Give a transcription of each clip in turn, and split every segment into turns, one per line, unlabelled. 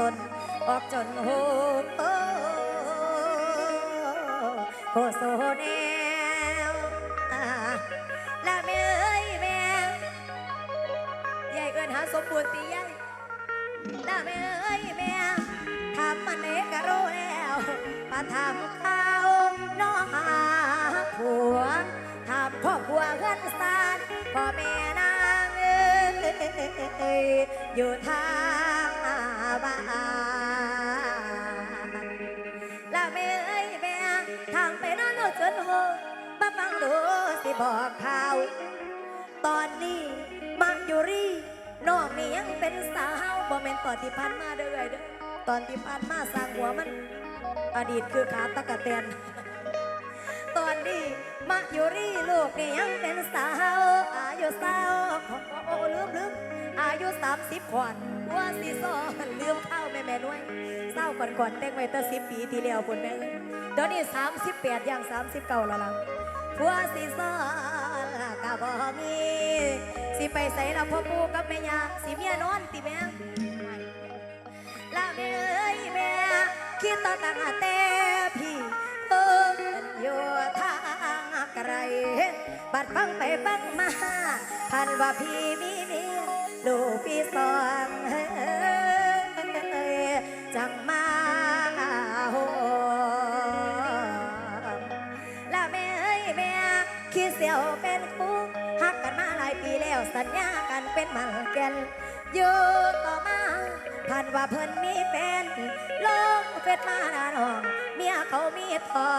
ตนออกจนโหโอ้โคโซแนวอ่าละแม่เอ้ยแม่ยายเอินหาสมบูรณ์ตียายละแม่เอ้ยแม่ถามมันเอกะรู้แล้วมาถามข่าวน้องหาผัวถามครอบครัวเพื่อนสานพ่อแม่นางเอ้ยอยู่ทาง บอกข่าว ตอนนี้มาอยู่รีน้องนี่ยังเป็นสาวบ่แม่นตอนที่ผ่านมาเด้อเด้อตอนที่ผ่านมาสร้างหัวมัน อดีตคือขาตะกะแตนตอนนี้มาอยู่รีลูกนี่ยังเป็นสาวอายุสาวโอ้โอ้ลืมลืมอายุสามสิบขวดว่าสีซอนลืมเข้าแม่แม่น้วยเศร้าก่อนก่อนแต่งไว้ตั้งสิบปีที่แล้วพุ่นแม่เอ้ยเดี๋ยวนี้สามสิบแปดย่างสามสิบเก้าแล้วล่ะ ผัวสีซอนกะบ่มี สิไปใส่ละพ่อปู่กับแม่ยาสิเมียนอนติแม่ละแม่เอ้ยแม่คิดต่อตั้งแต่พี่เพิ่งอยู่ทางไกลบัดฟังไปฟังมาพันว่าพี่มีเมียลูกพี่สองเฮ้ยจังมา เสียวเป็นคู่หักกันมาหลายปีแล้วสัญญากันเป็นมันแก่นอยู่ต่อมาผ่านว่าเพิ่นมีแฟนลงเฟซมาหน้าน้อง เมียเขามีทอ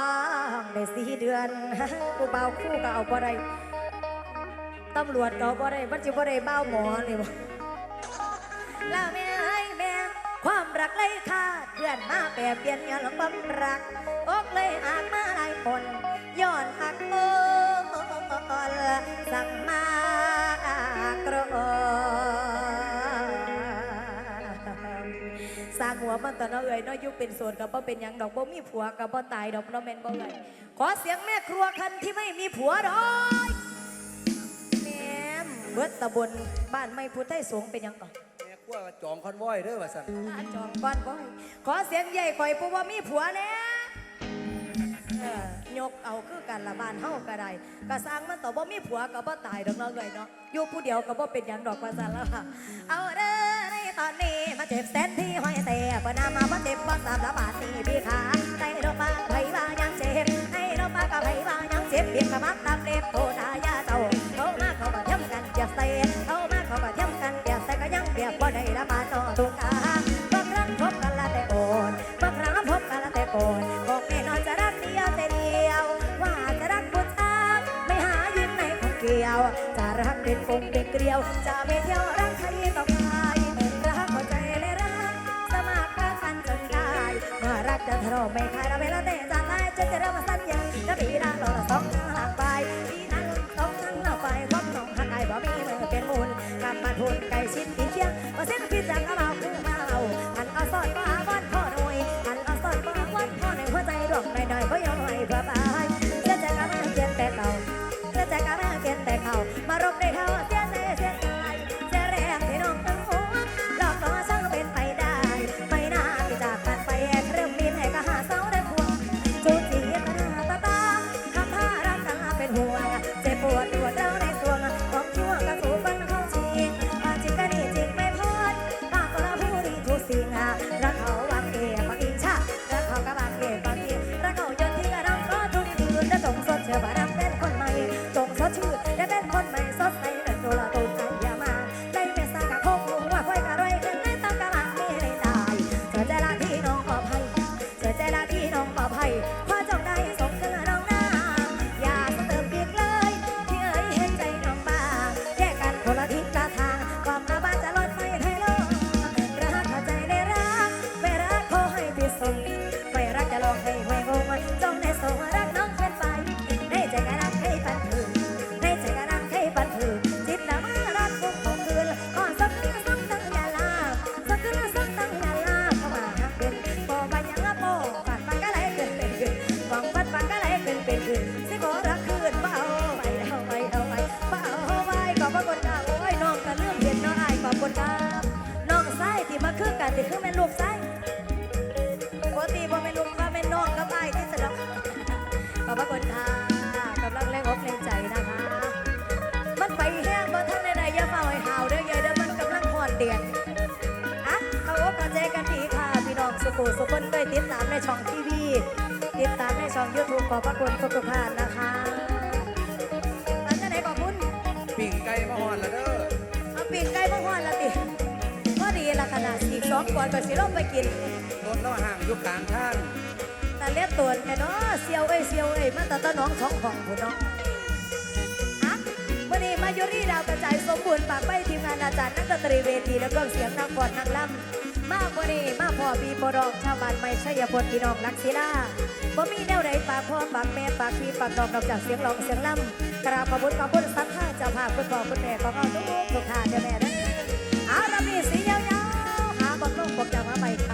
งได้สี่เดือนผู้เบาคู่ก็เอาบ่ได้ตำรวจก็เอาบ่ได้มันจะบ่ได้เบ้าหมอเลยบ่แล้วแม่เอ้ยแม่ความรักเลยค่าดเพื่อนมาแปรเปลี่ยนย้อนบำรักอกเลยหากมาหลายคนย้อนหักโอ หัวมันตอนเนาะเอ่ยเนาะอยุเป็นโสดกับบ่เป็นหยังดอกบ่มีผัวกับบ่ตายดอกเนาะแม่นบ่เอ่ยขอเสียงแม่ครัวคันที่ไม่มีผัวดอยแม่มเบิดตะบนบ้านไม่พุทธไทยสงฆ์เป็นหยังก่อน
แม่ขั้วจองคอนวอยเด้อว่าสั่น
อาจองบ้านบ่อยขอเสียงใหญ่ข่อยผู้ว่ามีผัวแน่เออยกเอาคือกันละบ้านเฮาก็ได้ก็สร้างมันต่อบ่มีผัวก็บ่ตายดอกเนาะเลยเนาะอยู่ผู้เดียวก็บ่เป็นหยังดอกว่าซั่นแล้วค่ะเอาเด้อใน ตอนนี้มาเจ็บแสนที่ห้อยเตะเปิ้นามาบ่เจ็บบ่สามละบาทนี่พี่ขาใจดอกมาไผว่ายังเจ็บให้ดอกมาก็ไผว่ายังเจ็บเพียงกะมักตามเล็บโทษายาเจ้าเขามาเขาก็ทำกันเจ็บใส่เขามาเขาก็ทำกันเจ็บใส่ก็ยังเปียกบ่ได้ละบาทนอทุกกาบางครั้งพบกันละแต่โกนบางครั้งพบกันละแต่โกนบอกแน่นอนจะรักเดียวแต่เดียว ว่าจะรักผู้ชายไม่หายิ้มในคนเกี่ยวจะรักเป็นฟงเป็นเกลียวจะไม่เที่ยว ไม่คลายเราเวลาเตะจะไล่จะจะเริ่มมาสัญญาจะปีหน้าเราละสองทางหลังไปปีนั้นสองทางหลังไปครบหนองหักไก่บ่มีมือเป็นมูลกำมันทุนไก่ชิ้นกินเชียงว่าเส้นพิษจากกระเมา ผู้สุคนด้วยติดตามในช่องทีวีติดตามในช่องยูทูบขอบพระคุณทุกๆท่านนะคะอันจะไหนขอบคุณ
ปิ่งไก่มาหอนแล้วเด้อ
เอาปีกไก่มาหวานละติก็ดีละขนาดอีกสองก่อนก็สิลงไปกิน
รถเราห่างอยู่กลางทาง
แต่เลียตัวแค่เนาะเซียวเอ้ยเซียวเอ้ยมาตาตาน้องสองของผู้เนาะอะวันนี้มายุรีดาวกระจายสมบูรณ์ปากไปทีมงานอาจารย์นักดนตรีเวทีและเครื่องเสียงนักบอลนักล่ำ มาวันนี้มาพ่อปีปรองชาวบ้านไม่ใช่ยพลพี่น้องลักศิลาบ่มีแนวใดปากพ่อปากแม่ปากพี่ปากน้องนอกจากเสียงร้องเสียงล่ำกราบขอบคุณขอบคุณสักท่าเจ้าภาพคุณพ่อคุณแม่ของเราทุกทุกท่านเด้าแม่เด้อเอารามีสียาวๆหาบอลลงบอกจะมาใหม่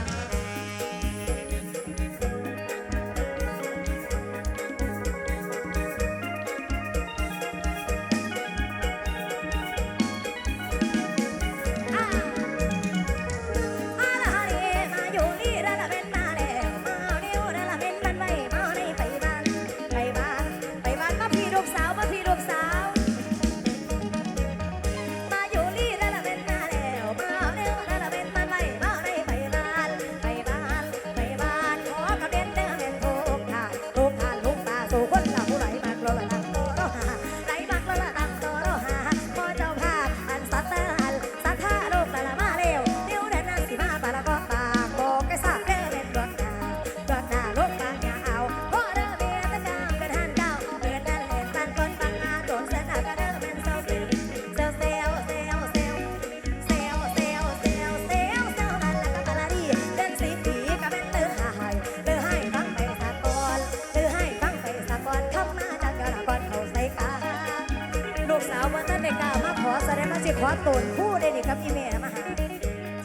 นผู้ได้ดิครับอีเมมาหา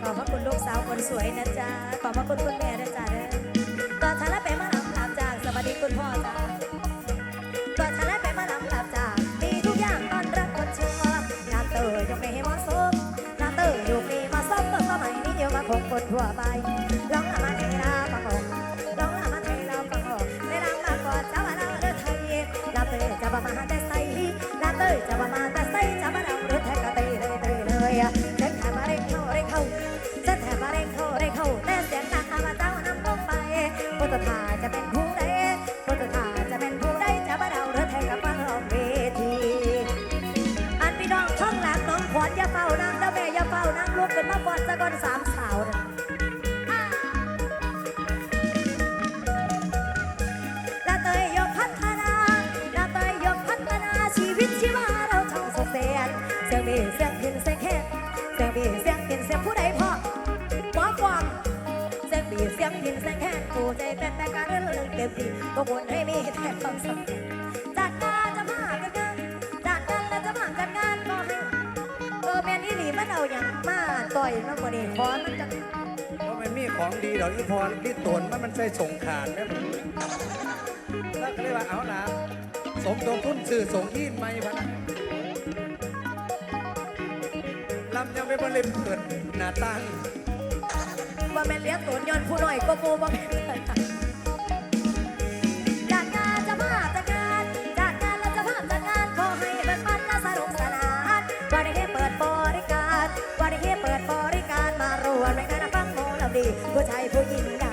ขอบพระคุณลูกสาวคนสวยนะจ๊ะ ขอบพระคุณคุณแม่นะจ๊ะเด้อตอนฉันแล้วไปมาลำลำจากสวัสดีคุณพ่อจ้าก่อนฉันได้ไปมาลำลาจากมีทุกอย่างตอนรับคนชมงาเตยยกให้เหมาะสมงาเตยยกให้มาสมก็สมัยนี้เดียอะมาคงคนทั่วไปร้องละมาให้เราฟังออกร้องละมาให้เราฟังออกได้รำมาก่อนเจ้าว่าเราเรือไทยลาเตยจะมามาแต่ใส่ลาเตยจะมา เสียงบีเสียงพินเสียงแค่เสียงบีเสียงพินเสียงผู้ใดพ่อหมอฟองเสียงบีเสียงพินเสียงแค่ผู้ใจเต้นแต่การเรื่องเต็มที่ก็ควรให้มีแต่ความสำเร็จจัดการจะมากันกันจัดการแล้วจะมากันงานก็ให้เออแมนอีหลีมันเอาอย่างมาต่อยมาบ่นี่ขอมันจะ
เพราะมันมีของดีดอกอีพรที่ตนมันมันใส่ส่งขานแม่ผมแล้วก็เลยว่าเอาล่ะสมทบทุนซื้อส่งยีนไม่พะนะลำยังไม่บริเปิดหน้าตั้ง
ว่าแม่นเลี้ยงตุนย้อนผู้หน่อยก็ปูว่าแม่นจัดงานจะมาจัดงานจัดงานแล้วจะพาจัดงานขอให้เป็นมันและสนุกสนานวันนี้เปิดบริการวันนี้เปิดบริการมารวมในงานฟังโมลำดีผู้ชายผู้หญิง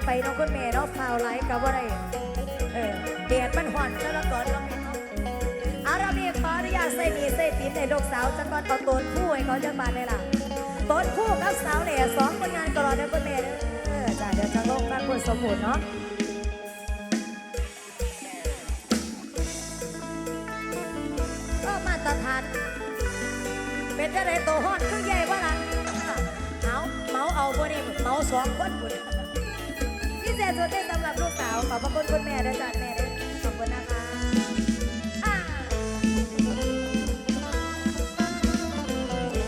ยเนค่อยไปน้องคุณแม่เนาะพาวไลฟ์กับว่าไรเออเดียดมันหอนแล้วก่อนเนาะอารามีขออนุญาตใส่มีใส่ตีนในลูกสาวจะก่อนเอาต้นคู่ให้เขาจะบานได้ล่ะต้นคู่กับสาวเนี่ยสองคนงานกรอเด้อคุณแม่เด้อจ้าเดี๋ยวจะลงมาคุณสมบูรณ์เนาะก็มาตรฐานเป็นจะได้ตัวฮอดคือใหญ่วะล่ะเอาเมาเอาบ่นี่เมาสองคนบุญ สุดได้สำหรับลูกสาวขอบพระคุณคุณแม่ด้วยจ้าแม่ด้อขอบคุณนะคะอ่า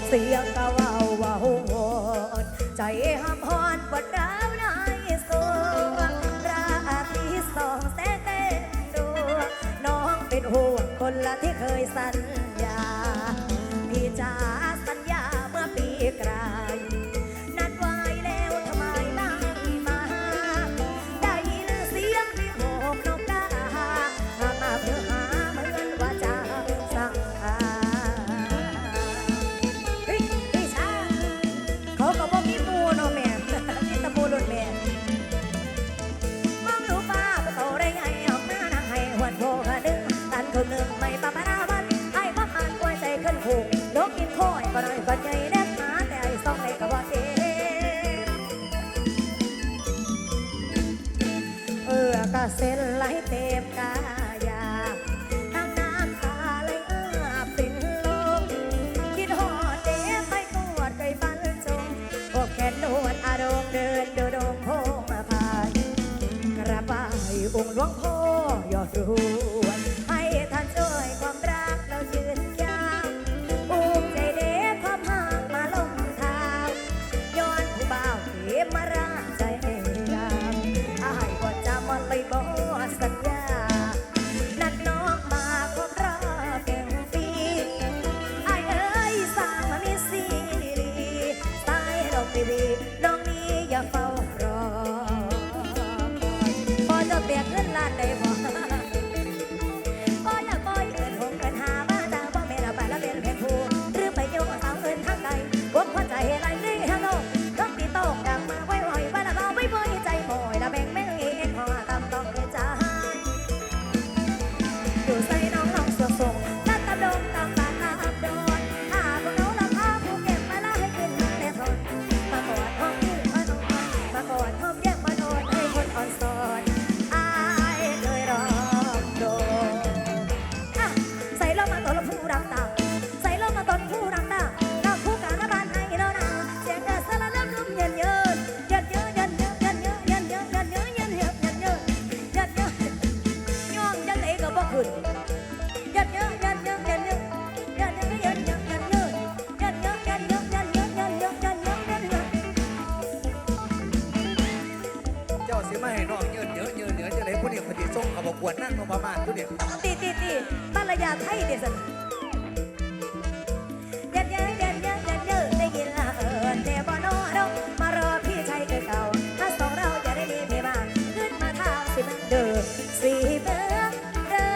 เสียงก็เว่าเว่าโหดใจห้ำฮอนปวดร้าวในสวงราที่สองแสนเต็มดวงน้องเป็นห่วงคนละที่เคยสัญ ตันคนหนึ่งไม่ปะปะนาวันไอ้บ้าอ่านกล้วยใจขึ้นหูนกกินข้อยก็น้อยก็ใหญ่แนบหาแต่ไอ้สองไอ้ก็ว่าเองเออกะเส้นไหลเต็มกา วีโลกนี้อย่าฟัง วนนั่งนพมา
ศผู้เดียว
ตีตีตีบ้านระยาไทยเดสันยันเยอะยันเยอะยันเยอะได้ยินละเอิญแต่บ่นอเรามารอพี่ชายเก่าถ้าสองเราจะได้มีเมียมาขึ้นมาทางสิมันเด้อสิเบิ่งเด้อ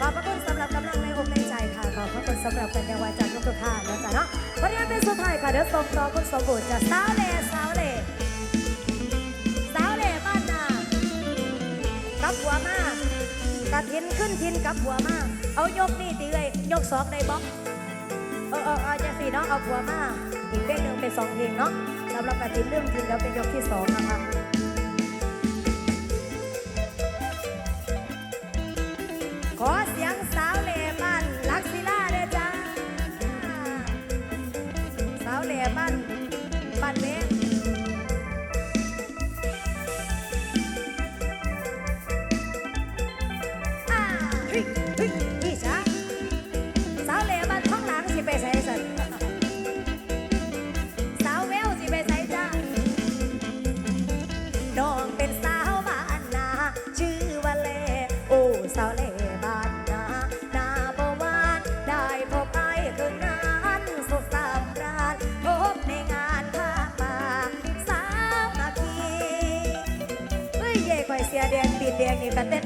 ขอบพระคุณสำหรับกำลังในอกในใจค่ะขอบพระคุณสำหรับกันยาวาจากทุกๆท่านนะจ๊ะเนาะวันนี้เป็นสุดท้ายค่ะเดี๋ยวส่งต่อคุณสมบูรณ์จาวเล่สาวเล่ส ทินขึ้นทินกับหัวมา เอายกนี่ตีเลยยกสองในบล็อกเออเออเออจะสี่เนาะเอาหัวมา อีกเพลงหนึ่งเป็นสองเพลงเนาะสำหรับกระทินเรื่องทินแล้วเป็นยกที่สองนะคะขอ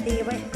Đi.